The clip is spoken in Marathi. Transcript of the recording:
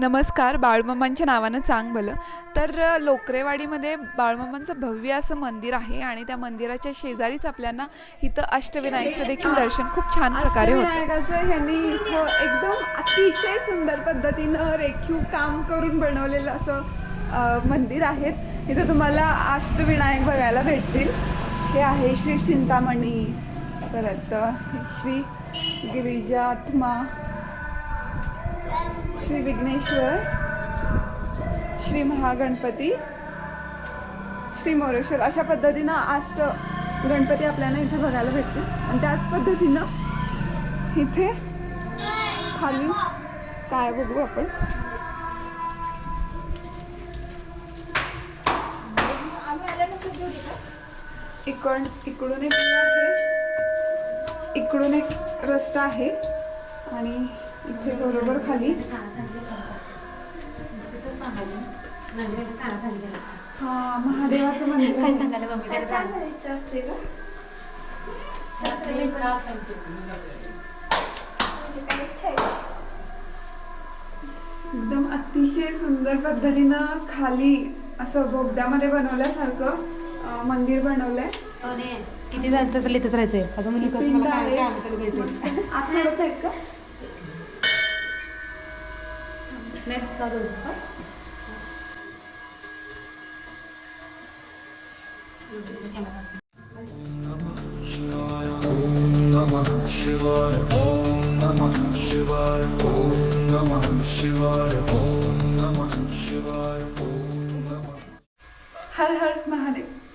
नमस्कार बाळमामांच्या नावानं चांग भलं तर लोकरेवाडीमध्ये बाळमामांचं भव्य असं मंदिर आहे आणि त्या मंदिराच्या शेजारीच आपल्याला इथं अष्टविनायकचं देखील दर्शन खूप छान प्रकारे होतं. ह्यांनी एकदम अतिशय सुंदर पद्धतीनं रेखीव काम करून बनवलेलं असं मंदिर आहे. इथं तुम्हाला अष्टविनायक बघायला भेटतील. हे आहे श्री चिंतामणी परत श्री गिरिजात्मा श्री विघ्नेश्वर श्री महागणपती श्री मोरेश्वर. अशा पद्धतीनं आष्ट गणपती आपल्याला इथे बघायला भेटतील आणि त्याच पद्धतीनं इथे खाली काय बघू आपण? इकड इकडून एक आहे. इकडून एक रस्ता आहे. आणि इथे बरोबर खाली. हा महादेवाचं मंदिर काय आहे. सांगायला मम्मी काय सांगायचं असते का एकदम अतिशय सुंदर पद्धतीनं खाली असं बोगद्यामध्ये बनवल्यासारखं मंदिर बनवलंय. किती झालं तर इथंच राहायचंय असं म्हणजे सोडत आहेत का? mercado dos pais? Shivaya, Om Mahadev.